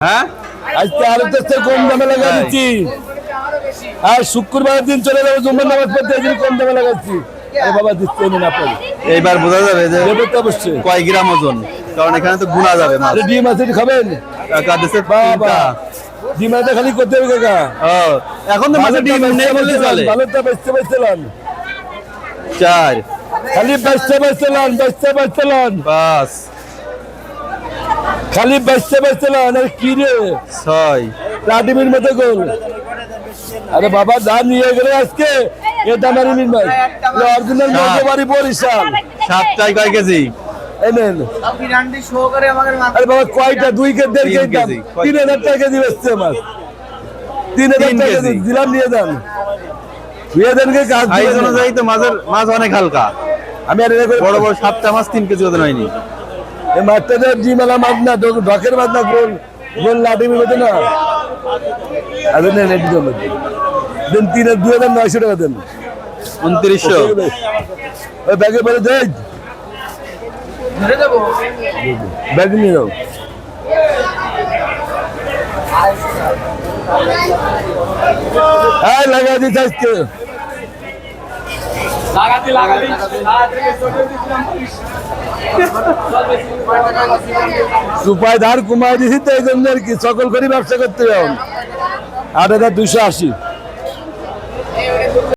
হ্যাঁ? আজকে আরও তো কম দামে লাগা আর শুক্রবার দিন চলে যাব জুম্মার নামাজ পড়তে এই কম দামে লাগাচ্ছি। বাবা দিচ্ছে না আপনার এইবার বোঝা যাবে যে অবশ্যই। কয় গ্রাম ওজন? কারণ এখানে তো গুণা যাবে মাছ। ডিম আছে খাবেন? কাকা দিছে বাবা ডিম আছে খালি করতে হবে কাকা। এখন তো মাছের ডিম নেই বললে চলে। ভালোটা বেচতে বেচতে লন চার। খালি বেচতে বেচতে লন বেচতে বেচতে লন পাঁচ খালি বেচতে বেচতে লন আরে কি রে? ছয়। লাডিমির মতো গোল। আরে বাবা যা নিয়ে গেলে আজকে এটা মারি মিন ভাই অরিজিনাল সাত। মধ্যবাড়ি বরিশাল। সাতটায় কয় কেজি? এনেন আরে বাবা কয়টা? দুই কে দেড় কেজি দাম। তিন হাজার টাকা কেজি বেচছে আমার। তিন হাজার টাকা কেজি। দিলাম নিয়ে যান। নিয়ে যান কে কাজ অনুযায়ী তো মাছের মাছ অনেক হালকা। আমি আর বড় বড় সাতটা মাছ তিন কেজি ওজন হয়নি। এই মাছটা যে জিমালা মাছ না ঢোক- ঢকের মাছ না গোল গোল লাডিমির মতো না। আরে নেন এটি জন্য দেন। তিন দুই হাজার নয়শো টাকা দেন। উনত্রিশশো। ওই ব্যাগে পরে দেখ ব্যাগ নিয়ে যাও হ্যাঁ লাগা দিচ্ছে আজকে। সুপায় ধার কমায় দিছি, তো এই জন্য আর কি। সকল করে ব্যবসা করতে যাও আট হাজার দুশো আশি।